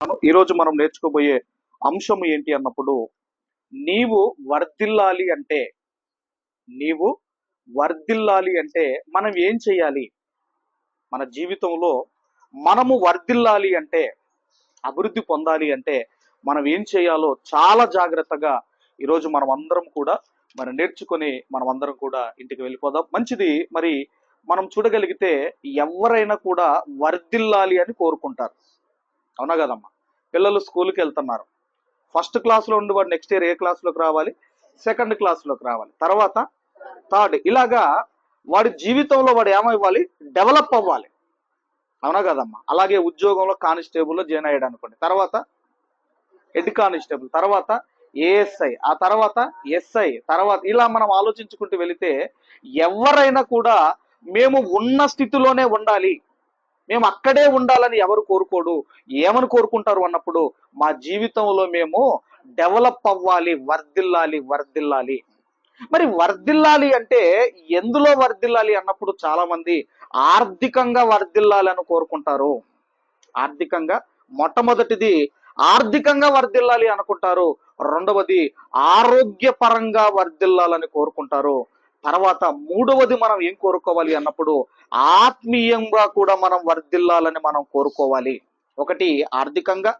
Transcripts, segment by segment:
ఈరోజు మనం నేర్చుకోబోయే అంశం ఏంటి అన్నప్పుడు నీవు వర్ధిల్లాలి అంటే నీవు వర్ధిల్లాలి అంటే మనం ఏం చేయాలి మన జీవితంలో మనము వర్ధిల్లాలి అంటే అభివృద్ధి పొందాలి అంటే మనం ఏం చేయాలో చాలా జాగ్రత్తగా ఈరోజు మనం అందరం కూడా మరి నేర్చుకొని మనం అందరం కూడా ఇంటికి వెళ్ళిపోదాం. మంచిది మరి మనం చూడగలిగితే ఎవరైనా కూడా వర్ధిల్లాలి అని కోరుకుంటారు. అవునా కదమ్మా? పిల్లలు స్కూల్కి వెళ్తున్నారు. ఫస్ట్ క్లాస్లో ఉండి వాడు నెక్స్ట్ ఇయర్ ఏ క్లాస్లోకి రావాలి? సెకండ్ క్లాస్లోకి రావాలి. తర్వాత థర్డ్ ఇలాగా వాడి జీవితంలో వాడు ఏమవ్వాలి? డెవలప్ అవ్వాలి. అవునా కదమ్మా? అలాగే ఉద్యోగంలో కానిస్టేబుల్లో జాయిన్ అయ్యాడు అనుకోండి తర్వాత హెడ్ కానిస్టేబుల్ తర్వాత ఏఎస్ఐ ఆ తర్వాత ఎస్ఐ తర్వాత ఇలా మనం ఆలోచించుకుంటూ వెళితే ఎవరైనా కూడా మేము ఉన్న స్థితిలోనే ఉండాలి. మేము అక్కడే ఉండాలని ఎవరు కోరుకోడు. ఏమని కోరుకుంటారు అన్నప్పుడు మా జీవితంలో మేము డెవలప్ అవ్వాలి వర్ధిల్లాలి వర్ధిల్లాలి. మరి వర్ధిల్లాలి అంటే ఎందులో వర్ధిల్లాలి అన్నప్పుడు చాలా మంది ఆర్థికంగా వర్దిల్లాలని కోరుకుంటారు. ఆర్థికంగా మొట్టమొదటిది ఆర్థికంగా వర్ధిల్లాలి అనుకుంటారు. రెండవది ఆరోగ్యపరంగా వర్ధిల్లాలని కోరుకుంటారు. తర్వాత మూడవది మనం ఏం కోరుకోవాలి అన్నప్పుడు ఆత్మీయంగా కూడా మనం వర్ధిల్లాలని మనం కోరుకోవాలి. ఒకటి ఆర్థికంగా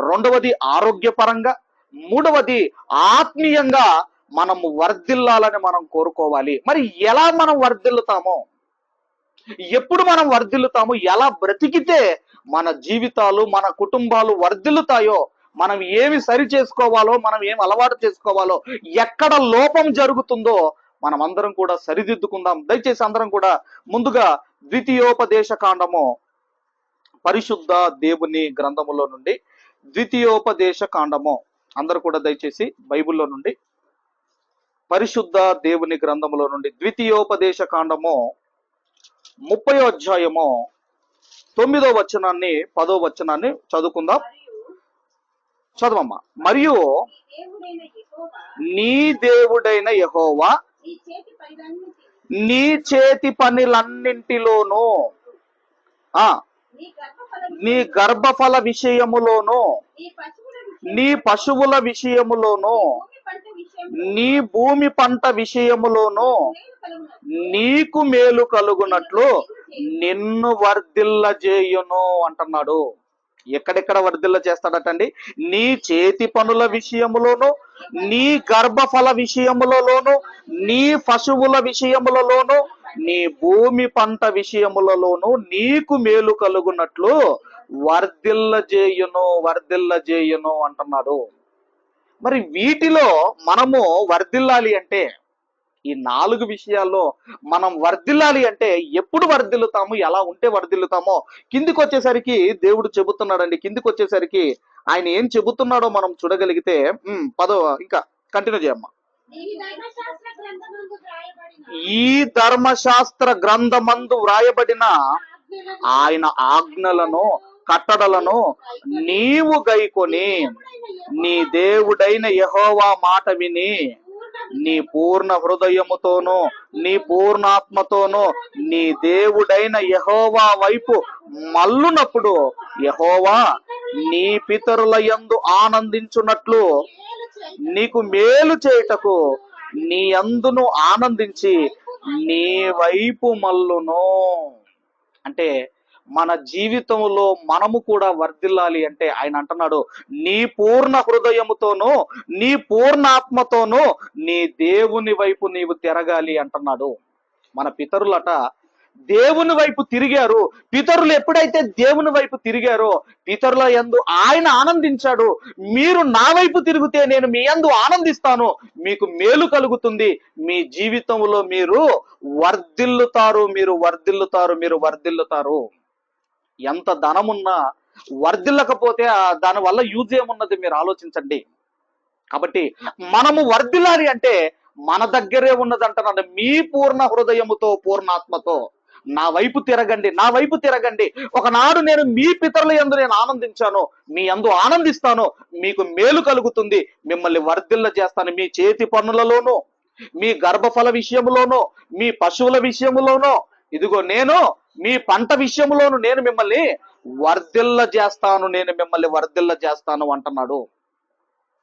రెండవది ఆరోగ్యపరంగా మూడవది ఆత్మీయంగా మనము వర్ధిల్లాలని మనం కోరుకోవాలి. మరి ఎలా మనం వర్ధిల్లుతామో? ఎప్పుడు మనం వర్ధిల్లుతాము ఎలా బ్రతికితే మన జీవితాలు మన కుటుంబాలు వర్ధిల్లుతాయో మనం ఏమి సరి చేసుకోవాలో మనం ఏం అలవాటు చేసుకోవాలో ఎక్కడ లోపం జరుగుతుందో మనం అందరం కూడా సరిదిద్దుకుందాం. దయచేసి అందరం కూడా ముందుగా ద్వితీయోపదేశ కాండము పరిశుద్ధ దేవుని గ్రంథములో నుండి ద్వితీయోపదేశ కాండము అందరూ కూడా దయచేసి బైబిల్లో నుండి పరిశుద్ధ దేవుని గ్రంథములో నుండి ద్వితీయోపదేశ కాండము ముప్పై అధ్యాయము తొమ్మిదో వచనాన్ని పదో వచనాన్ని చదువుకుందాం. చదవమ్మా. మరియు నీ దేవుడైన యహోవా నీ చేతి పనులన్నింటిలోనూ ఆ నీ గర్భఫలం విషయములోను నీ పశువుల విషయములోను నీ భూమి పంట విషయములోను నీకు మేలు కలుగునట్లు నిన్ను వర్ధిల్ల చేయును అంటున్నాడు. ఎక్కడెక్కడ వర్ధిల్ల చేస్తాడటండి? నీ చేతి పనుల విషయములోను నీ గర్భఫల విషయములలోను నీ పశువుల విషయములలోను నీ భూమి పంట విషయములలోను నీకు మేలు కలుగునట్లు వర్ధిల్ల చేయును వర్ధిల్ల చేయును అంటున్నాడు. మరి వీటిలో మనము వర్ధిల్లాలి అంటే ఈ నాలుగు విషయాల్లో మనం వర్ధిల్లాలి అంటే ఎప్పుడు వర్ధిల్లుతాము ఎలా ఉంటే వర్ధిల్లుతామో కిందికి వచ్చేసరికి దేవుడు చెబుతున్నాడండి కిందికి వచ్చేసరికి ఆయన ఏం చెబుతున్నాడో మనం చూడగలిగితే పదో ఇంకా కంటిన్యూ చేయమ్మా. ఈ ధర్మశాస్త్ర గ్రంథమందు వ్రాయబడిన ఆయన ఆజ్ఞలను కట్టడలను నీవు గైకొని నీ దేవుడైన యెహోవా మాట విని నీ పూర్ణ హృదయముతోనూ నీ పూర్ణాత్మతోనూ నీ దేవుడైన యహోవా వైపు మల్లునప్పుడు యహోవా నీ పితరుల యందు ఆనందించున్నట్లు నీకు మేలు చేయుటకు నీ అందును ఆనందించి నీ వైపు మల్లును అంటే మన జీవితంలో మనము కూడా వర్ధిల్లాలి అంటే ఆయన అంటున్నాడు నీ పూర్ణ హృదయముతోనూ నీ పూర్ణాత్మతోనూ నీ దేవుని వైపు నీవు తిరగాలి అంటున్నాడు. మన పితరులట దేవుని వైపు తిరిగారు. పితరులు ఎప్పుడైతే దేవుని వైపు తిరిగారో పితరుల ఎందు ఆయన ఆనందించాడు. మీరు నా వైపు తిరిగితే నేను మీ ఎందు ఆనందిస్తాను. మీకు మేలు కలుగుతుంది. మీ జీవితంలో మీరు వర్ధిల్లుతారు మీరు వర్ధిల్లుతారు మీరు వర్ధిల్లుతారు. ఎంత ధనమున్నా వర్ధిల్లకపోతే ఆ దాని వల్ల యూజ్ ఏమున్నది మీరు ఆలోచించండి. కాబట్టి మనము వర్ధిల్లాలి అంటే మన దగ్గరే ఉన్నదంటున్నాడు మీ పూర్ణ హృదయముతో పూర్ణాత్మతో నా వైపు తిరగండి. నా వైపు తిరగండి. ఒకనాడు నేను మీ పితరుల ఎందు నేను ఆనందించాను. మీ ఎందు ఆనందిస్తాను. మీకు మేలు కలుగుతుంది. మిమ్మల్ని వర్ధిల్ల చేస్తాను. మీ చేతి పనులలోనూ మీ గర్భఫల విషయంలోనూ మీ పశువుల విషయంలోనూ ఇదిగో నేను మీ పంట విషయంలోను నేను మిమ్మల్ని వర్ధిల్ల చేస్తాను నేను మిమ్మల్ని వర్ధిల్ల చేస్తాను అంటున్నాడు.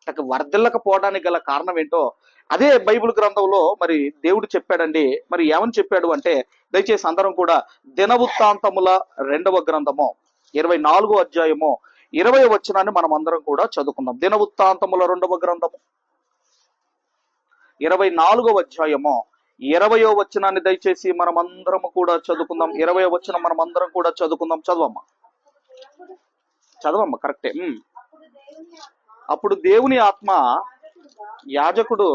ఇక వర్ధిల్లకపోవడానికి గల కారణం ఏంటో అదే బైబిల్ గ్రంథంలో మరి దేవుడు చెప్పాడండి. మరి ఏమని చెప్పాడు అంటే దయచేసి అందరం కూడా దినవృత్తాంతముల రెండవ గ్రంథము ఇరవై నాలుగో అధ్యాయము ఇరవై వచనాన్ని మనం అందరం కూడా చదువుకుందాం. దినవృత్తాంతముల రెండవ గ్రంథము ఇరవై నాలుగో అధ్యాయము ఇరవయో వచనాన్ని దయచేసి మనం అందరం కూడా చదువుకుందాం. ఇరవయో వచనం మనం అందరం కూడా చదువుకుందాం. చదవమ్మా. చదవమ్మా కరెక్టే. ఉమ్. అప్పుడు దేవుని ఆత్మ యాజకుడు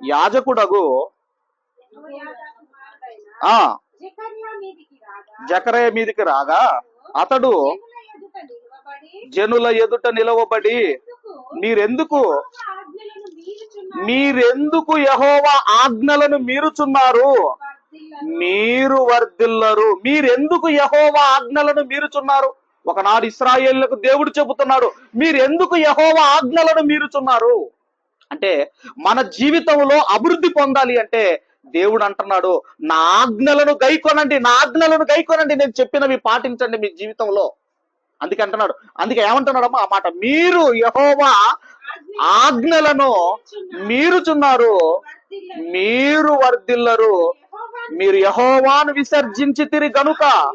యాజకుడగు ఆ మీదికి రాగా జకరయ మీదికి రాగా అతడు జనుల ఎదుట నిలవబడి మీరెందుకు మీరెందుకు యహోవా ఆజ్ఞలను మీరుచున్నారు? మీరు వర్ధిల్లరు. మీరెందుకు యహోవా ఆజ్ఞలను మీరుచున్నారు? ఒకనాడు ఇస్రాయేళ్ళకు దేవుడు చెబుతున్నాడు మీరెందుకు యహోవా ఆజ్ఞలను మీరుచున్నారు? అంటే మన జీవితంలో అభివృద్ధి పొందాలి అంటే దేవుడు అంటున్నాడు నా ఆజ్ఞలను గైకొనండి నా ఆజ్ఞలను గైకొనండి నేను చెప్పినవి పాటించండి మీ జీవితంలో. అందుకే అంటున్నాడు అందుకే ఏమంటున్నాడమ్మా ఆ మాట మీరు యహోవా ఆజ్ఞలను మీరుచున్నారు. మీరు వర్ధిల్లరు. మీరు యహోవాను విసర్జించి తిరిగి గనుక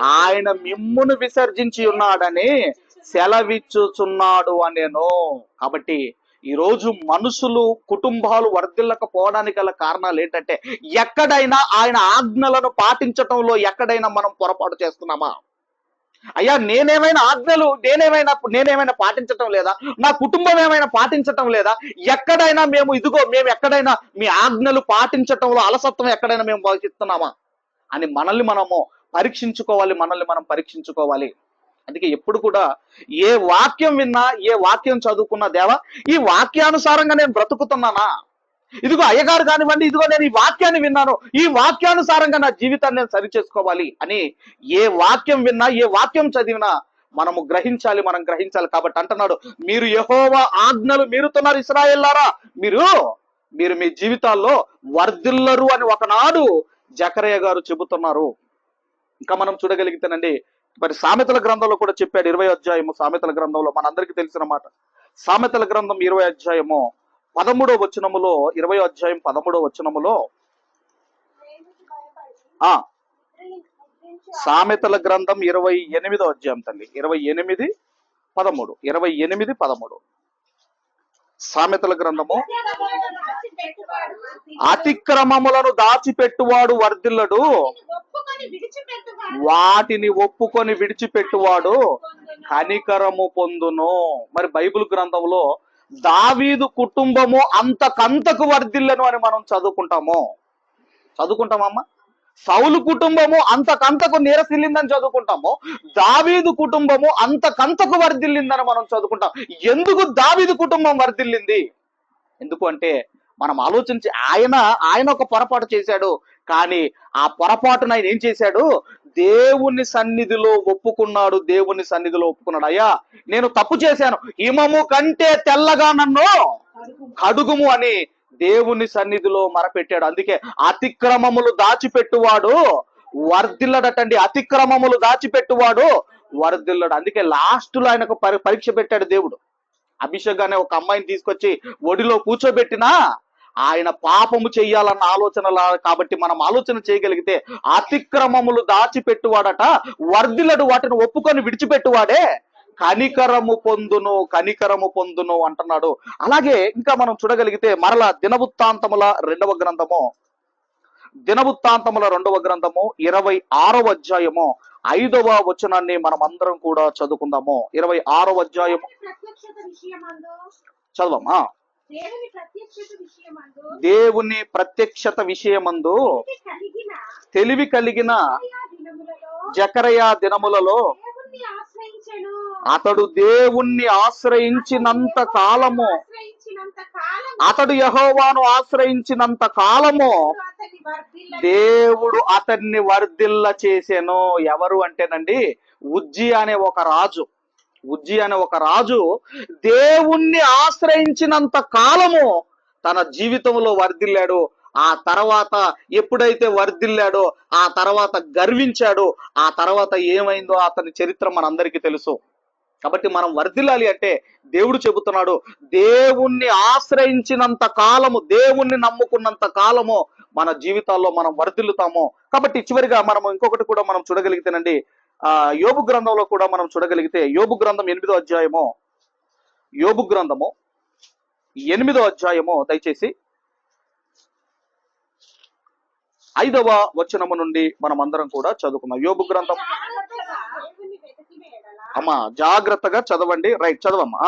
ఆయన మిమ్మును విసర్జించి ఉన్నాడని సెలవిచ్చుచున్నాడు అనేను. కాబట్టి ఈ రోజు మనుషులు కుటుంబాలు వర్ధిల్లకపోవడానికి గల కారణాలు ఏంటంటే ఎక్కడైనా ఆయన ఆజ్ఞలను పాటించటంలో ఎక్కడైనా మనం పొరపాటు చేస్తున్నామా? అయ్యా నేనేమైనా ఆజ్ఞలు నేనేమైనా నేనేమైనా పాటించటం లేదా? నా కుటుంబం ఏమైనా పాటించటం లేదా? ఎక్కడైనా మేము ఇదిగో మేము ఎక్కడైనా మీ ఆజ్ఞలు పాటించటంలో అలసత్వం ఎక్కడైనా మేము భావిస్తున్నామా అని మనల్ని మనము పరీక్షించుకోవాలి మనల్ని మనం పరీక్షించుకోవాలి. అందుకే ఎప్పుడు కూడా ఏ వాక్యం విన్నా ఏ వాక్యం చదువుకున్నా దేవా ఈ వాక్యానుసారంగా నేను బ్రతుకుతున్నానా? ఇదిగో అయ్యగారు కానివ్వండి ఇదిగో నేను ఈ వాక్యాన్ని విన్నాను. ఈ వాక్యానుసారంగా నా జీవితాన్ని నేను సరి చేసుకోవాలి అని ఏ వాక్యం విన్నా ఏ వాక్యం చదివినా మనము గ్రహించాలి మనం గ్రహించాలి కాబట్టి అంటున్నాడు. మీరు యహోవా ఆజ్ఞలు మీరుతున్నారు ఇస్రాయేల్లారా? మీరు మీరు మీ జీవితాల్లో వర్ధిల్లరు అని ఒకనాడు జకరయ్య గారు చెబుతున్నారు. ఇంకా మనం చూడగలిగితేనండి మరి సామెతల గ్రంథంలో కూడా చెప్పాడు ఇరవై అధ్యాయము సామెతల గ్రంథంలో మనందరికీ తెలిసిన మాట. సామెతల గ్రంథం ఇరవై అధ్యాయము పదమూడో వచనములో ఇరవై అధ్యాయం పదమూడో వచనములో ఆ సామెతల గ్రంథం ఇరవై ఎనిమిదో అధ్యాయం తల్లి. ఇరవై ఎనిమిది పదమూడు. ఇరవై ఎనిమిది పదమూడు. సామెతల గ్రంథము. అతిక్రమములను దాచిపెట్టువాడు వర్ధిల్లడు. వాటిని ఒప్పుకొని విడిచిపెట్టువాడు కనికరము పొందును. మరి బైబిల్ గ్రంథంలో దావీదు కుటుంబము అంతకంతకు వర్ధిల్లను అని మనం చదువుకుంటాము. చదువుకుంటామమ్మా? సౌలు కుటుంబము అంతకంతకు నీరసిల్లిందని చదువుకుంటాము. దావీదు కుటుంబము అంతకంతకు వర్ధిల్లిందని మనం చదువుకుంటాం. ఎందుకు దావీదు కుటుంబం వర్ధిల్లింది? ఎందుకు అంటే మనం ఆలోచించి ఆయన ఆయన ఒక పొరపాటు చేశాడు. కానీ ఆ పొరపాటును ఆయన ఏం చేశాడు? దేవుని సన్నిధిలో ఒప్పుకున్నాడు దేవుని సన్నిధిలో ఒప్పుకున్నాడు. అయ్యా నేను తప్పు చేశాను. హిమము కంటే తెల్లగా నన్ను కడుగుము అని దేవుని సన్నిధిలో మరపెట్టాడు. అందుకే అతిక్రమములు దాచిపెట్టువాడు వర్ధిల్లడటండి. అతిక్రమములు దాచిపెట్టువాడు వర్ధిల్లడు. అందుకే లాస్ట్లో ఆయనకు పరీక్ష పెట్టాడు దేవుడు. అభిషేక్ అనే ఒక అమ్మాయిని తీసుకొచ్చి ఒడిలో కూర్చోబెట్టినా ఆయన పాపము చెయ్యాలన్న ఆలోచన కాబట్టి మనం ఆలోచన చేయగలిగితే అతిక్రమములు దాచిపెట్టువాడట వర్ధిల్లడు వాటిని ఒప్పుకొని విడిచిపెట్టువాడే. కనికరము పొందును కనికరము పొందును అంటున్నాడు. అలాగే ఇంకా మనం చూడగలిగితే మరలా దినవృత్తాంతముల రెండవ గ్రంథము. దినవృత్తాంతముల రెండవ గ్రంథము ఇరవై ఆరవ అధ్యాయము ఐదవ వచనాన్ని మనం అందరం కూడా చదువుకుందాము. ఇరవై ఆరవ అధ్యాయము. చదవమా దేవుని ప్రత్యక్షత విషయమందు తెలివి కలిగిన జకరయ దినములలో అతడు దేవుణ్ణి ఆశ్రయించినంత కాలము అతడు యహోవాను ఆశ్రయించినంత కాలము దేవుడు అతన్ని వర్ధిల్ల చేసెను ఎవరు అంటేనండి ఉజ్జి అనే ఒక రాజు. ఉజ్జి అనే ఒక రాజు దేవుణ్ణి ఆశ్రయించినంత కాలము తన జీవితంలో వర్ధిల్లాడు. ఆ తర్వాత ఎప్పుడైతే వర్ధిల్లాడో ఆ తర్వాత గర్వించాడో ఆ తర్వాత ఏమైందో అతని చరిత్ర మనందరికీ తెలుసు. కాబట్టి మనం వర్ధిల్లాలి అంటే దేవుడు చెబుతున్నాడు దేవుణ్ణి ఆశ్రయించినంత కాలము దేవుణ్ణి నమ్ముకున్నంత కాలము మన జీవితాల్లో మనం వర్ధిల్లుతాము. కాబట్టి చివరిగా మనం ఇంకొకటి కూడా మనం చూడగలిగితేనండి ఆ యోబు గ్రంథంలో కూడా మనం చూడగలిగితే యోబు గ్రంథం ఎనిమిదో అధ్యాయము యోబు గ్రంథము ఎనిమిదో అధ్యాయము దయచేసి ఐదవ వచనము నుండి మనం అందరం కూడా చదువుకుందాం. యోబు గ్రంథం అమ్మా జాగ్రత్తగా చదవండి. రైట్ చదవమ్మా.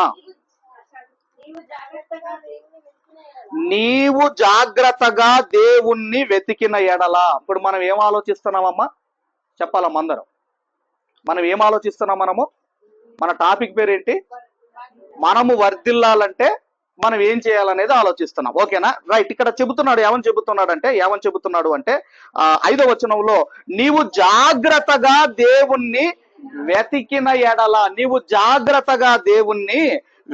నీవు జాగ్రత్తగా నీవు జాగ్రత్తగా దేవుణ్ణి వెతికిన ఎడల. ఇప్పుడు మనం ఏం ఆలోచిస్తున్నామమ్మా? చెప్పాలమ్మా అందరం. మనం ఏం ఆలోచిస్తున్నాం మనము? మన టాపిక్ పేరేంటి? మనము వర్ధిల్లాలంటే మనం ఏం చేయాలనేది ఆలోచిస్తున్నాం. ఓకేనా? రైట్ ఇక్కడ చెబుతున్నాడు ఏమని చెబుతున్నాడు అంటే ఏమని చెబుతున్నాడు అంటే ఐదో వచనంలో నీవు జాగ్రత్తగా దేవుణ్ణి వెతికిన ఎడల నీవు జాగ్రత్తగా దేవుణ్ణి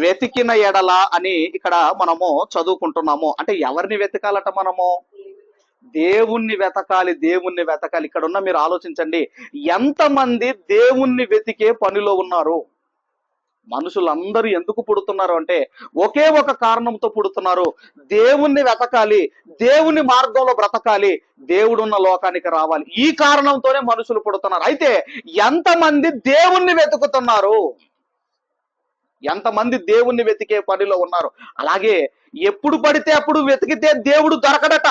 వెతికిన ఎడల అని ఇక్కడ మనము చదువుకుంటున్నాము. అంటే ఎవరిని వెతకాలట మనము? దేవుణ్ణి వెతకాలి దేవుణ్ణి వెతకాలి. ఇక్కడ ఉన్న మీరు ఆలోచించండి ఎంతమంది దేవుణ్ణి వెతికే పనిలో ఉన్నారు? మనుషులందరూ ఎందుకు పుడుతున్నారు అంటే ఒకే ఒక కారణంతో పుడుతున్నారు. దేవుణ్ణి వెతకాలి దేవుని మార్గంలో బ్రతకాలి దేవుడున్న లోకానికి రావాలి. ఈ కారణంతోనే మనుషులు పుడుతున్నారు. అయితే ఎంతమంది దేవుణ్ణి వెతుకుతున్నారు? ఎంతమంది దేవుణ్ణి వెతికే పనిలో ఉన్నారు? అలాగే ఎప్పుడు పడితే అప్పుడు వెతికితే దేవుడు దొరకడట.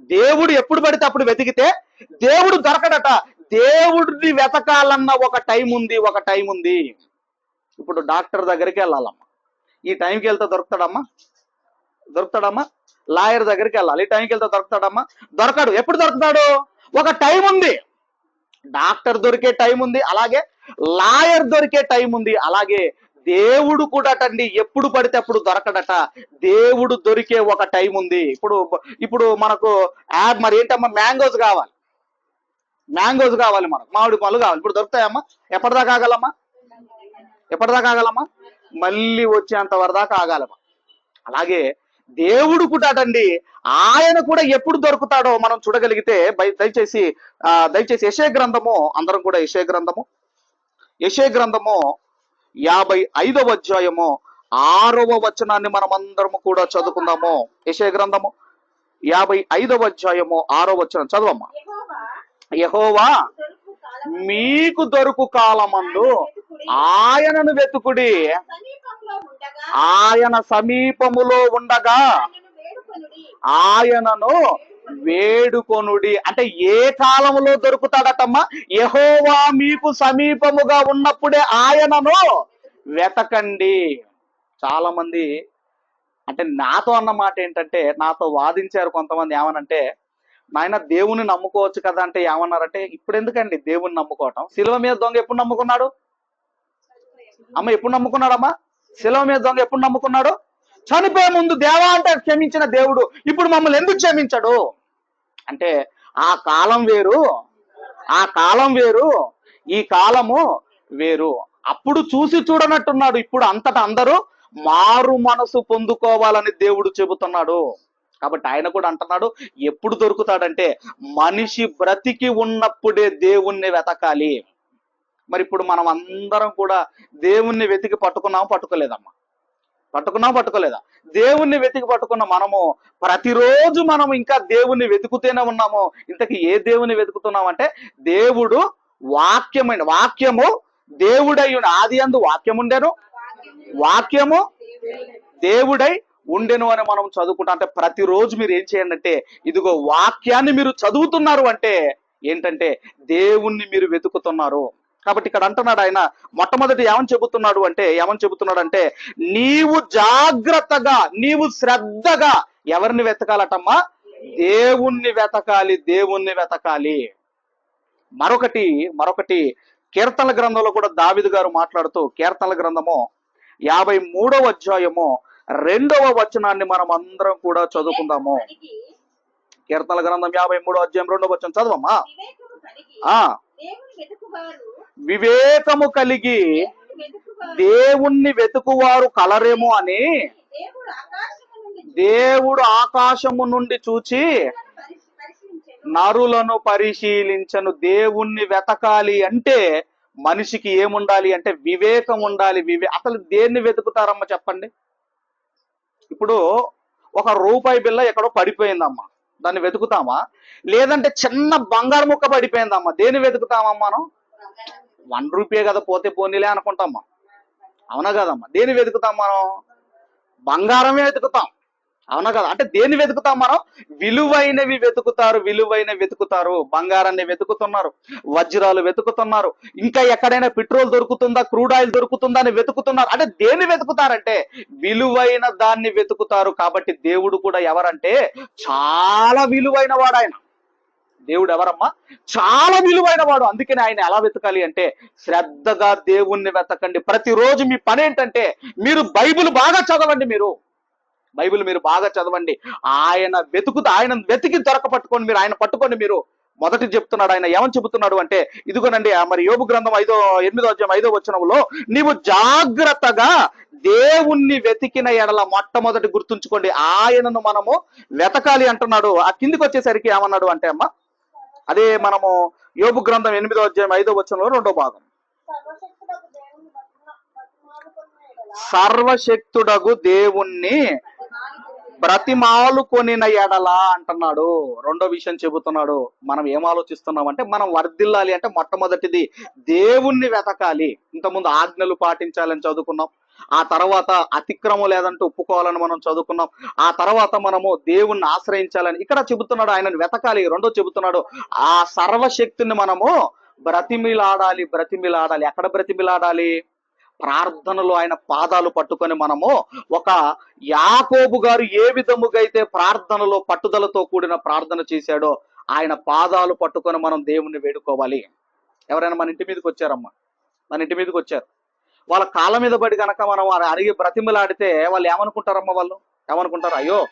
దేవుడు ఎప్పుడు పడితే అప్పుడు వెతికితే దేవుడు దొరకడట. దేవుడిని వెతకాలన్న ఒక టైం ఉంది ఒక టైం ఉంది. ఇప్పుడు డాక్టర్ దగ్గరికి వెళ్ళాలమ్మా. ఈ టైంకి వెళ్తే దొరుకుతాడమ్మా? దొరుకుతాడమ్మా? లాయర్ దగ్గరికి వెళ్ళాలి. ఈ టైంకి వెళ్తే దొరుకుతాడమ్మా? దొరకడు. ఎప్పుడు దొరుకుతాడు? ఒక టైం ఉంది. డాక్టర్ దొరికే టైం ఉంది అలాగే లాయర్ దొరికే టైం ఉంది అలాగే దేవుడు కూడాటండి ఎప్పుడు పడితే అప్పుడు దొరకడట. దేవుడు దొరికే ఒక టైం ఉంది. ఇప్పుడు ఇప్పుడు మనకు యాడ్ మరి ఏంటమ్మా? మ్యాంగోస్ కావాలి. మ్యాంగోస్ కావాలి మనకు. మామిడి పళ్ళు కావాలి. ఇప్పుడు దొరుకుతాయమ్మా ఎప్పటిదాకా ఆగలమ్మా? ఎప్పటిదాకా ఆగలమ్మా? మళ్ళీ వచ్చేంత వరదాకా ఆగాలమ్మా. అలాగే దేవుడు కూడాటండి ఆయన కూడా ఎప్పుడు దొరుకుతాడో మనం చూడగలిగితే దయచేసి ఆ, దయచేసి యశే గ్రంథము అందరం కూడా యశే గ్రంథము యశే గ్రంథము యాభై ఐదవ అధ్యాయము ఆరవ వచనాన్ని మనం అందరము కూడా చదువుకుందాము. యశయ గ్రంథము యాభై ఐదవ అధ్యాయము ఆరో వచనం చదవమ్మా. యహోవా మీకు దొరుకు కాలమందు ఆయనను వెతుకుడి. ఆయన సమీపములో ఉండగా ఆయనను వేడుకొనుడి. అంటే ఏ కాలంలో దొరుకుతాడటమ్మా? యహోవా మీకు సమీపముగా ఉన్నప్పుడే ఆయనను వెతకండి. చాలా మంది అంటే నాతో అన్న మాట ఏంటంటే నాతో వాదించారు కొంతమంది ఏమనంటే నాయన దేవుని నమ్ముకోవచ్చు కదా అంటే ఏమన్నారంటే ఇప్పుడు ఎందుకండి దేవుని నమ్ముకోవటం? శిలువ మీద దొంగ ఎప్పుడు నమ్ముకున్నాడు? అమ్మ ఎప్పుడు నమ్ముకున్నాడమ్మా? శిలువ మీద దొంగ ఎప్పుడు నమ్ముకున్నాడు? చనిపోయే ముందు దేవా అంటే క్షమించిన దేవుడు. ఇప్పుడు మమ్మల్ని ఎందుకు క్షమించడు? అంటే ఆ కాలం వేరు ఆ కాలం వేరు ఈ కాలము వేరు. అప్పుడు చూసి చూడనట్టున్నాడు. ఇప్పుడు అంతటా అందరూ మారు మనసు పొందుకోవాలని దేవుడు చెబుతున్నాడు. కాబట్టి ఆయన కూడా అంటున్నాడు ఎప్పుడు దొరుకుతాడంటే మనిషి బ్రతికి ఉన్నప్పుడే దేవుణ్ణి వెతకాలి. మరి ఇప్పుడు మనం అందరం కూడా దేవుణ్ణి వెతికి పట్టుకున్నాము పట్టుకోలేదమ్మా? పట్టుకున్నా పట్టుకోలేదా? దేవుణ్ణి వెతికి పట్టుకున్న మనము ప్రతిరోజు మనం ఇంకా దేవుణ్ణి వెతుకుతూనే ఉన్నాము. ఇంతకీ ఏ దేవుని వెతుకుతున్నాం అంటే దేవుడు వాక్యమైన వాక్యము దేవుడై ఆది అందు వాక్యం ఉండేను. వాక్యము దేవుడై ఉండెను అని మనం చదువుకుంటాం. అంటే ప్రతిరోజు మీరు ఏం చేయండి అంటే ఇదిగో వాక్యాన్ని మీరు చదువుతున్నారు అంటే ఏంటంటే దేవుణ్ణి మీరు వెతుకుతున్నారు. కాబట్టి ఇక్కడ అంటున్నాడు ఆయన మొట్టమొదటి ఏమని చెబుతున్నాడు అంటే ఏమని చెబుతున్నాడు అంటే నీవు జాగ్రత్తగా నీవు శ్రద్ధగా ఎవరిని వెతకాలటమ్మా? దేవుణ్ణి వెతకాలి దేవుణ్ణి వెతకాలి. మరొకటి మరొకటి కీర్తనల గ్రంథంలో కూడా దావిదు గారు మాట్లాడుతూ కీర్తనల గ్రంథము యాభై మూడవ అధ్యాయము రెండవ వచనాన్ని మనం అందరం కూడా చదువుకుందాము. కలిగి, కీర్తనల గ్రంథం యాభై మూడవ అధ్యాయం రెండవ వచనం చదవమ్మా. ఆ. వివేకము కలిగి దేవుణ్ణి వెతుకువారు కలరేమో అని దేవుడు ఆకాశము నుండి చూచి నరులను పరిశీలించను. దేవుణ్ణి వెతకాలి అంటే మనిషికి ఏముండాలి అంటే వివేకం ఉండాలి. వివే అసలు దేన్ని వెతుకుతారమ్మా చెప్పండి? ఇప్పుడు ఒక రూపాయి బిల్ల ఎక్కడో పడిపోయిందమ్మా. దాన్ని వెతుకుతామా? లేదంటే చిన్న బంగారు ముక్క పడిపోయిందమ్మా. దేన్ని వెతుకుతామమ్మా మనం? వన్ రూపీయే కదా పోతే పోనీలే అనుకుంటాం మనం అవునా కదమ్మా? దేని వెతుకుతాం మనం? బంగారమే వెతుకుతాం. అవునా కదా? అంటే దేన్ని వెతుకుతాం మనం? విలువైనవి వెతుకుతారు విలువైనవి వెతుకుతారు. బంగారాన్ని వెతుకుతున్నారు వజ్రాలు వెతుకుతున్నారు ఇంకా ఎక్కడైనా పెట్రోల్ దొరుకుతుందా క్రూడ్ ఆయిల్ దొరుకుతుందా అని వెతుకుతున్నారు. అంటే దేన్ని వెతుకుతారంటే విలువైన దాన్ని వెతుకుతారు. కాబట్టి దేవుడు కూడా ఎవరంటే చాలా విలువైన వాడు ఆయన. దేవుడు ఎవరమ్మా చాలా విలువైన వాడు అందుకని ఆయన ఎలా వెతకాలి అంటే శ్రద్ధగా దేవుణ్ణి వెతకండి. ప్రతిరోజు మీ పని ఏంటంటే మీరు బైబిల్ బాగా చదవండి మీరు. బైబిల్ మీరు బాగా చదవండి. ఆయన వెతుకుతూ ఆయన వెతికి దొరకపట్టుకోండి మీరు ఆయన పట్టుకోండి మీరు మొదటి చెప్తున్నాడు ఆయన. ఏమని చెబుతున్నాడు అంటే ఇదిగోనండి మరి యోగు గ్రంథం ఐదో ఎనిమిదో అధ్యాయం ఐదో వచనంలో నీవు జాగ్రత్తగా దేవుణ్ణి వెతికిన ఎడల మొట్టమొదటి గుర్తుంచుకోండి. ఆయనను మనము వెతకాలి అంటున్నాడు. ఆ కిందికి వచ్చేసరికి ఏమన్నాడు అంటే అమ్మ అదే మనము యోపు గ్రంథం ఎనిమిదో అధ్యాయం ఐదో వచనంలో రెండో భాగం. దేవుని సర్వశక్తుడగు దేవుణ్ణి బ్రతిమాలు కొనిన ఎడలా అంటున్నాడు. రెండో విషయం చెబుతున్నాడు. మనం ఏం ఆలోచిస్తున్నాం అంటే మనం వర్ధిల్లాలి అంటే మొట్టమొదటిది దేవుణ్ణి వెతకాలి. ఇంతకుముందు ఆజ్ఞలు పాటించాలని చదువుకున్నాం. ఆ తర్వాత అతిక్రమం లేదంటే ఒప్పుకోవాలని మనం చదువుకున్నాం. ఆ తర్వాత మనము దేవుణ్ణి ఆశ్రయించాలని ఇక్కడ చెబుతున్నాడు ఆయనను వెతకాలి. రెండో చెబుతున్నాడు ఆ సర్వశక్తిని మనము బ్రతిమిలాడాలి బ్రతిమిలాడాలి. ఎక్కడ బ్రతిమిలాడాలి? ప్రార్థనలో ఆయన పాదాలు పట్టుకొని మనము ఒక యాకోబు గారు ఏ విధముగా అయితే ప్రార్థనలో పట్టుదలతో కూడిన ప్రార్థన చేశాడో ఆయన పాదాలు పట్టుకొని మనం దేవుణ్ణి వేడుకోవాలి. ఎవరైనా మన ఇంటి మీదకి వచ్చారమ్మా? మన ఇంటి మీదకి వచ్చారు. వాళ్ళ కాళ్ళ మీద పడి కనుక మనం వారు అరిగి బ్రతిమలాడితే వాళ్ళు ఏమనుకుంటారమ్మ వాళ్ళు? ఏమనుకుంటారు? అయ్యో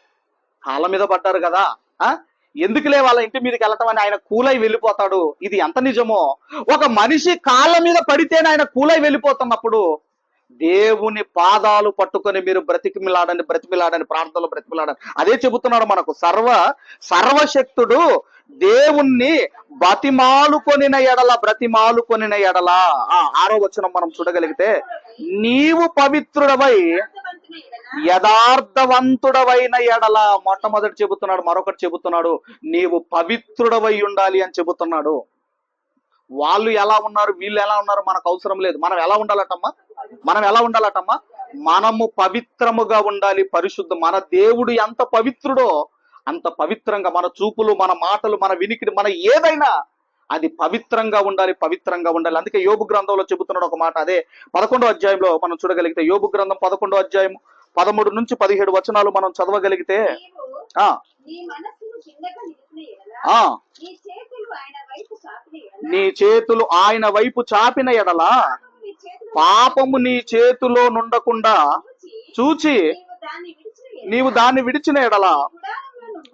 కాళ్ళ మీద పడ్డారు కదా. ఆ? ఎందుకులే వాళ్ళ ఇంటి మీదకి వెళ్ళటం అని ఆయన కూలై వెళ్ళిపోతాడు? ఇది ఎంత నిజమో? ఒక మనిషి కాళ్ళ మీద పడితేనే ఆయన కూలై వెళ్ళిపోతున్నప్పుడు దేవుని పాదాలు పట్టుకొని మీరు బ్రతికిమిలాడని బ్రతిమిలాడని ప్రార్థనలు బ్రతిమిలాడని అదే చెబుతున్నాడు మనకు సర్వ సర్వశక్తుడు దేవుణ్ణి బతిమాలుకొనిన ఎడల బ్రతిమాలుకొనిన ఎడల. ఆ ఆరో వచనం మనం చూడగలిగితే నీవు పవిత్రుడవై యథార్థవంతుడవైన ఎడల. మొట్టమొదటి చెబుతున్నాడు మరొకటి చెబుతున్నాడు నీవు పవిత్రుడవై ఉండాలి అని చెబుతున్నాడు. వాళ్ళు ఎలా ఉన్నారు వీళ్ళు ఎలా ఉన్నారు మనకు అవసరం లేదు. మనం ఎలా ఉండాలటమ్మా? మనం ఎలా ఉండాలటమ్మా? మనము పవిత్రముగా ఉండాలి పరిశుద్ధ మన దేవుడు ఎంత పవిత్రుడో అంత పవిత్రంగా మన చూపులు మన మాటలు మన వినికిడి మన ఏదైనా అది పవిత్రంగా ఉండాలి పవిత్రంగా ఉండాలి. అందుకే యోబు గ్రంథంలో చెబుతున్నాడు ఒక మాట అదే. పదకొండో అధ్యాయంలో మనం చూడగలిగితే యోబు గ్రంథం పదకొండో అధ్యాయం పదమూడు నుంచి పదిహేడు వచనాలు మనం చదవగలిగితే ఆ. ఆ. నీ చేతులు ఆయన వైపు చాపిన ఎడల పాపము నీ చేతిలో నుండకుండా చూచి నీవు దాన్ని విడిచిన ఎడల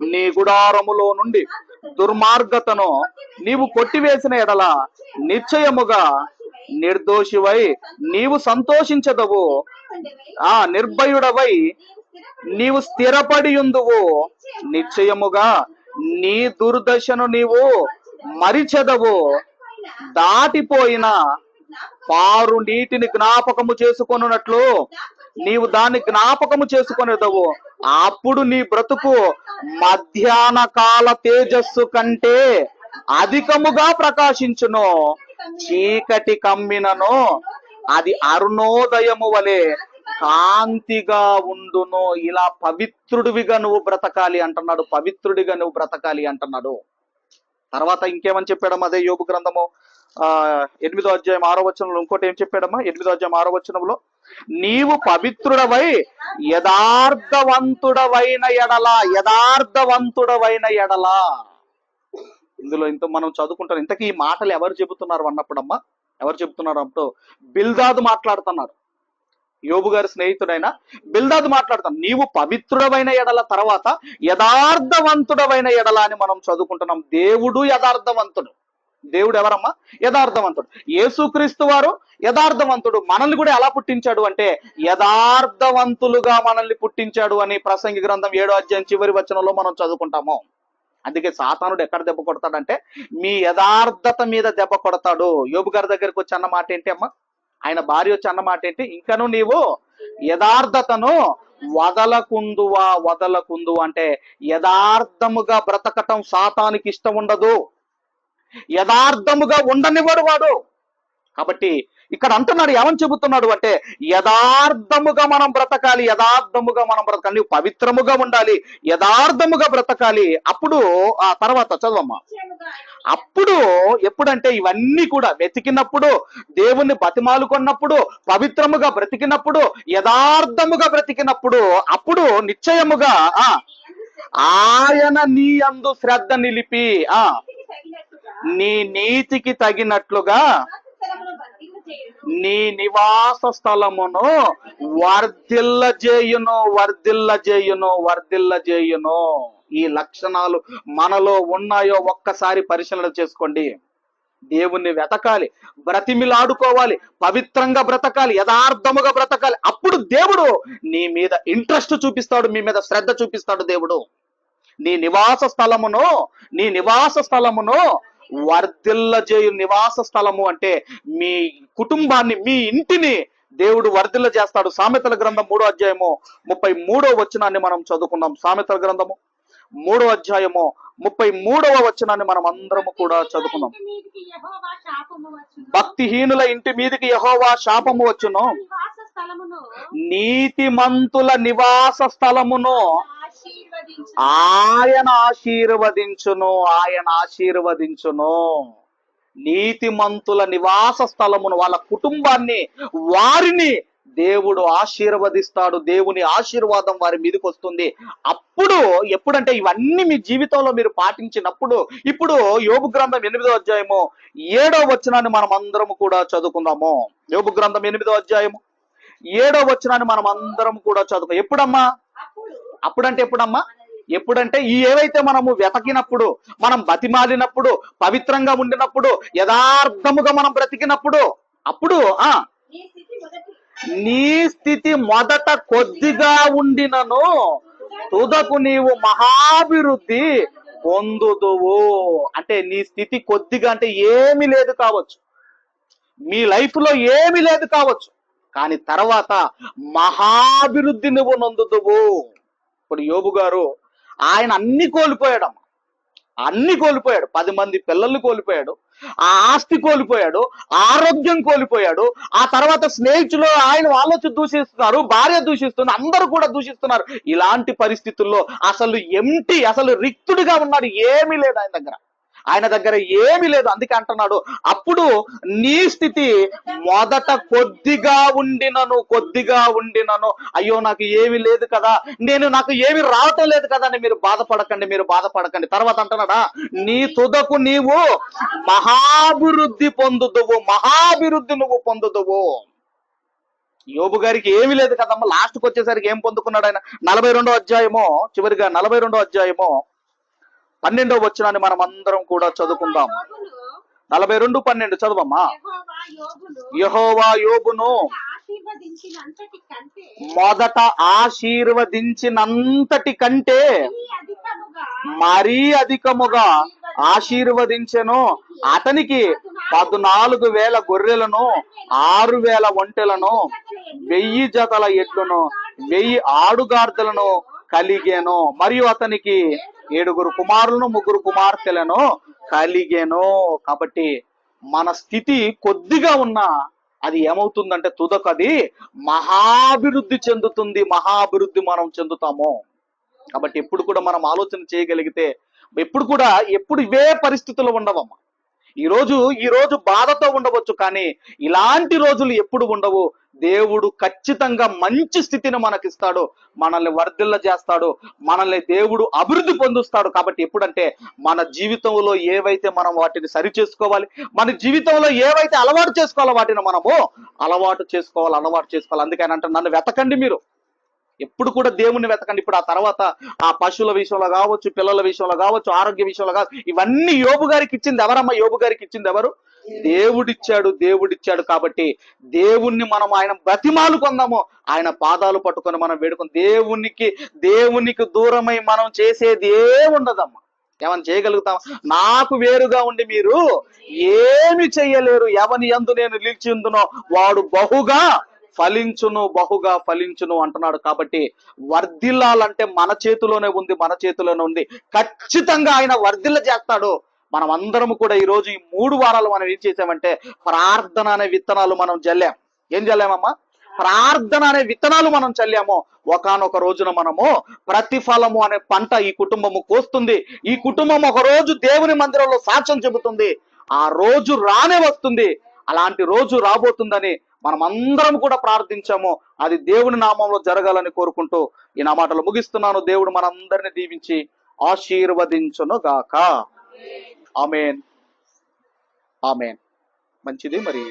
నీ గుడారములో నుండి దుర్మార్గతను నీవు కొట్టివేసిన ఎడల నిశ్చయముగా నిర్దోషివై నీవు సంతోషించదవు. ఆ నిర్భయుడవై నీవు స్థిరపడి ఉందువు నిశ్చయముగా నీ దుర్దశను నీవు మరిచెదవు. పైన దాటిపోయిన పారు నీటిని జ్ఞాపకము చేసుకొనున్నట్లు నీవు దాన్ని జ్ఞాపకము చేసుకునేదవు అప్పుడు నీ బ్రతుకు మధ్యాహ్న కాల తేజస్సు కంటే అధికముగా ప్రకాశించును. చీకటి కమ్మినను అది అరుణోదయము వలె కాంతిగా ఉండును. ఇలా పవిత్రుడివిగా నువ్వు బ్రతకాలి అంటున్నాడు. పవిత్రుడిగా నువ్వు బ్రతకాలి అంటున్నాడు. తర్వాత ఇంకేమని చెప్పాడమ్మా అదే యోగు గ్రంథము? ఆ ఎనిమిదో అధ్యాయం ఆరో వచనంలో ఇంకోటి ఏం చెప్పాడమ్మా? ఎనిమిదో అధ్యాయం ఆరో వచనంలో నీవు పవిత్రుడవై యథార్థవంతుడవైన ఎడల యథార్థవంతుడవైన ఎడల. ఇందులో ఇంత మనం చదువుకుంటాం. ఇంతకీ ఈ మాటలు ఎవరు చెబుతున్నారు అన్నప్పుడమ్మా? ఎవరు చెబుతున్నారు అప్పుడు? బిల్దాదు మాట్లాడుతున్నారు. యోబు గారి స్నేహితుడైన బిల్దాదు మాట్లాడుతాం నీవు పవిత్రుడవైన ఎడల తర్వాత యథార్థవంతుడవైన ఎడల అని మనం చదువుకుంటున్నాం. దేవుడు యథార్థవంతుడు. దేవుడు ఎవరమ్మా యథార్థవంతుడు. యేసుక్రీస్తు వారు యథార్థవంతుడు. మనల్ని కూడా ఎలా పుట్టించాడు అంటే యథార్థవంతులుగా మనల్ని పుట్టించాడు అని ప్రసంగి గ్రంథం ఏడో అధ్యాయం చివరి వచనంలో మనం చదువుకుంటాము. అందుకే సాతానుడు ఎక్కడ దెబ్బ కొడతాడంటే మీ యథార్థత మీద దెబ్బ కొడతాడు. యోబు గారి దగ్గరికి వచ్చి అన్న మాట ఏంటి అమ్మా? ఆయన భార్య వచ్చి అన్న మాట ఏంటి? ఇంకను నీవు యథార్థతను వదలకుందువా వదలకుందు అంటే యథార్థముగా బ్రతకటం సాతానికి ఇష్టం ఉండదు. యథార్థముగా ఉండనివాడు వాడు. కాబట్టి ఇక్కడ అంటున్నాడు ఏమని చెబుతున్నాడు అంటే యథార్థముగా మనం బ్రతకాలి యథార్థముగా మనం బ్రతకాలి నువ్వు పవిత్రముగా ఉండాలి యథార్థముగా బ్రతకాలి. అప్పుడు ఆ తర్వాత చదవమ్మా. అప్పుడు ఎప్పుడంటే ఇవన్నీ కూడా వెతికినప్పుడు దేవుణ్ణి బతిమాలుకున్నప్పుడు పవిత్రముగా బ్రతికినప్పుడు యథార్థముగా బ్రతికినప్పుడు అప్పుడు నిశ్చయముగా ఆ ఆయన నీ అందు శ్రద్ధ నిలిపి ఆ నీ నీతికి తగినట్లుగా నీ నివాస స్థలమును వర్ధిల్ల చేయును వర్ధిల్ల చేయును వర్ధిల్ల చేయును ఈ లక్షణాలు మనలో ఉన్నాయో ఒక్కసారి పరిశీలన చేసుకోండి. దేవుణ్ణి వెతకాలి బ్రతిమిలాడుకోవాలి పవిత్రంగా బ్రతకాలి యథార్థముగా బ్రతకాలి. అప్పుడు దేవుడు నీ మీద ఇంట్రెస్ట్ చూపిస్తాడు మీ మీద శ్రద్ధ చూపిస్తాడు దేవుడు. నీ నివాస స్థలమును నీ నివాస స్థలమును వర్ధిల్ల చేయు నివాస స్థలము అంటే మీ కుటుంబాన్ని మీ ఇంటిని దేవుడు వర్ధిల్ల చేస్తాడు. సామెతల గ్రంథం మూడో అధ్యాయము ముప్పై మూడో వచనాన్ని మనం చదువుకున్నాం. సామెతల గ్రంథము మూడో అధ్యాయము ముప్పై మూడవ వచనాన్ని మనం అందరము కూడా చదువుకున్నాం. భక్తిహీనుల ఇంటి మీదకి యహోవా శాపము వచ్చును. నీతిమంతుల నివాస స్థలమును ఆయన ఆశీర్వదించును ఆయన ఆశీర్వదించును. నీతిమంతుల నివాస స్థలమును వాళ్ళ కుటుంబాన్ని వారిని దేవుడు ఆశీర్వదిస్తాడు దేవుని ఆశీర్వాదం వారి మీదకి వస్తుంది. అప్పుడు ఎప్పుడంటే ఇవన్నీ మీ జీవితంలో మీరు పాటించినప్పుడు ఇప్పుడు యోగు గ్రంథం ఎనిమిదో అధ్యాయము ఏడో వచనాన్ని మనం అందరం కూడా చదువుకుందాము. యోగు గ్రంథం ఎనిమిదో అధ్యాయము ఏడో వచనాన్ని మనం అందరం కూడా చదువుకో ఎప్పుడమ్మా? అప్పుడంటే ఎప్పుడమ్మా? ఎప్పుడంటే ఈ ఏవైతే మనము వెతకినప్పుడు మనం బతిమాలినప్పుడు పవిత్రంగా ఉండినప్పుడు యథార్థముగా మనం బ్రతికినప్పుడు అప్పుడు ఆ నీ స్థితి మొదట కొద్దిగా ఉండినను తుదకు నీవు మహాభివృద్ధి పొందుదువు. అంటే నీ స్థితి కొద్దిగా అంటే ఏమి లేదు కావచ్చు. మీ లైఫ్లో ఏమీ లేదు కావచ్చు. కానీ తర్వాత మహాభివృద్ధి నువ్వు నొందుదువు. ఇప్పుడు యోబు గారు ఆయన అన్ని కోల్పోయాడమ్మ. అన్ని కోల్పోయాడు. పది మంది పిల్లల్ని కోల్పోయాడు. ఆ ఆస్తి కోల్పోయాడు. ఆరోగ్యం కోల్పోయాడు. ఆ తర్వాత స్నేహితులు ఆయన వాళ్ళొచ్చి దూషిస్తున్నారు భార్య దూషిస్తుంది అందరూ కూడా దూషిస్తున్నారు. ఇలాంటి పరిస్థితుల్లో అసలు ఎంటి అసలు రిక్తుడిగా ఉన్నాడు ఏమీ లేదు ఆయన దగ్గర. ఆయన దగ్గర ఏమీ లేదు. అందుకే అంటున్నాడు అప్పుడు నీ స్థితి మొదట కొద్దిగా ఉండినను కొద్దిగా ఉండినను. అయ్యో నాకు ఏమీ లేదు కదా. నేను నాకు ఏమీ రావటం లేదు కదా అని మీరు బాధపడకండి మీరు బాధపడకండి. తర్వాత అంటున్నాడా నీ తుదకు నీవు మహాభివృద్ధి పొందుదువు మహాభివృద్ధి నువ్వు పొందుదువు. యోబు గారికి ఏమీ లేదు కదమ్మా. లాస్ట్కి వచ్చేసరికి ఏం పొందుకున్నాడు ఆయన? నలభై రెండో అధ్యాయము చివరిగా నలభై రెండో అధ్యాయమో పన్నెండో వచ్చినాన్ని మనం అందరం కూడా చదువుకుందాం. నలభై రెండు పన్నెండు చదవమ్మా. యహోవా యోగును మొదట ఆశీర్వదించినంతటి కంటే మరీ అధికముగా ఆశీర్వదించెను. అతనికి పద్నాలుగు వేల గొర్రెలను ఆరు వేల ఒంటెలను వెయ్యి జతల ఎడ్లను వెయ్యి ఆడుగార్దలను కలిగేను. మరియు అతనికి ఏడుగురు కుమారులను ముగ్గురు కుమార్తెలను కలిగేను. కాబట్టి మన స్థితి కొద్దిగా ఉన్నా అది ఏమవుతుందంటే తుదకది మహాభివృద్ధి చెందుతుంది మహాభివృద్ధి మనం చెందుతాము. కాబట్టి ఎప్పుడు కూడా మనం ఆలోచన చేయగలిగితే ఎప్పుడు కూడా ఎప్పుడు ఇవే పరిస్థితులు ఉండవమ్మా. ఈ రోజు బాధతో ఉండవచ్చు కానీ ఇలాంటి రోజులు ఎప్పుడు ఉండవు. దేవుడు ఖచ్చితంగా మంచి స్థితిని మనకిస్తాడు మనల్ని వర్ధిల్ల చేస్తాడు మనల్ని దేవుడు అభివృద్ధి పొందుస్తాడు. కాబట్టి ఎప్పుడంటే మన జీవితంలో ఏవైతే మనం వాటిని సరి చేసుకోవాలి మన జీవితంలో ఏవైతే అలవాటు చేసుకోవాలో వాటిని మనము అలవాటు చేసుకోవాలి అలవాటు చేసుకోవాలి. అందుకని అంటే నన్ను వెతకండి మీరు. ఎప్పుడు కూడా దేవుణ్ణి వెతకండి. ఇప్పుడు ఆ తర్వాత ఆ పశువుల విషయంలో కావచ్చు పిల్లల విషయంలో కావచ్చు ఆరోగ్య విషయంలో కావచ్చు ఇవన్నీ యోబు గారికి ఇచ్చింది ఎవరమ్మా? యోబు గారికి ఇచ్చింది ఎవరు? దేవుడిచ్చాడు దేవుడిచ్చాడు కాబట్టి దేవుణ్ణి మనం ఆయన బతిమాలు కొందాము ఆయన పాదాలు పట్టుకొని మనం వేడుకొని దేవునికి దేవునికి దూరమై మనం చేసేది ఏ ఉండదమ్మా ఏమైనా చేయగలుగుతాం నాకు వేరుగా ఉండి మీరు ఏమి చెయ్యలేరు ఎవని ఎందు నేను నిలిచి ఉందునో వాడు బహుగా ఫలించును బహుగా ఫలించును అంటున్నాడు కాబట్టి వర్ధిల్లాలంటే మన చేతిలోనే ఉంది మన చేతిలోనే ఉంది. ఖచ్చితంగా ఆయన వర్ధిల్ల చేస్తాడు. మనం అందరం కూడా ఈ రోజు ఈ మూడు వారాలు మనం ఏం చేసామంటే ప్రార్థన అనే విత్తనాలు మనం జల్లాం. ఏం జల్లామమ్మా? ప్రార్థన అనే విత్తనాలు మనం చల్లాము. ఒకానొక రోజున మనము ప్రతిఫలము అనే పంట ఈ కుటుంబము కోస్తుంది. ఈ కుటుంబం ఒక రోజు దేవుని మందిరంలో సాక్ష్యం చెబుతుంది. ఆ రోజు రానే వస్తుంది. అలాంటి రోజు రాబోతుందని మనం అందరం కూడా ప్రార్థించాము. అది దేవుని నామంలో జరగాలని కోరుకుంటూ ఈ నా మాటలు ముగిస్తున్నాను. దేవుడు మనందరిని దీవించి ఆశీర్వదించును గాక ఆమెన్. ఆమెన్. మంచిది మరి.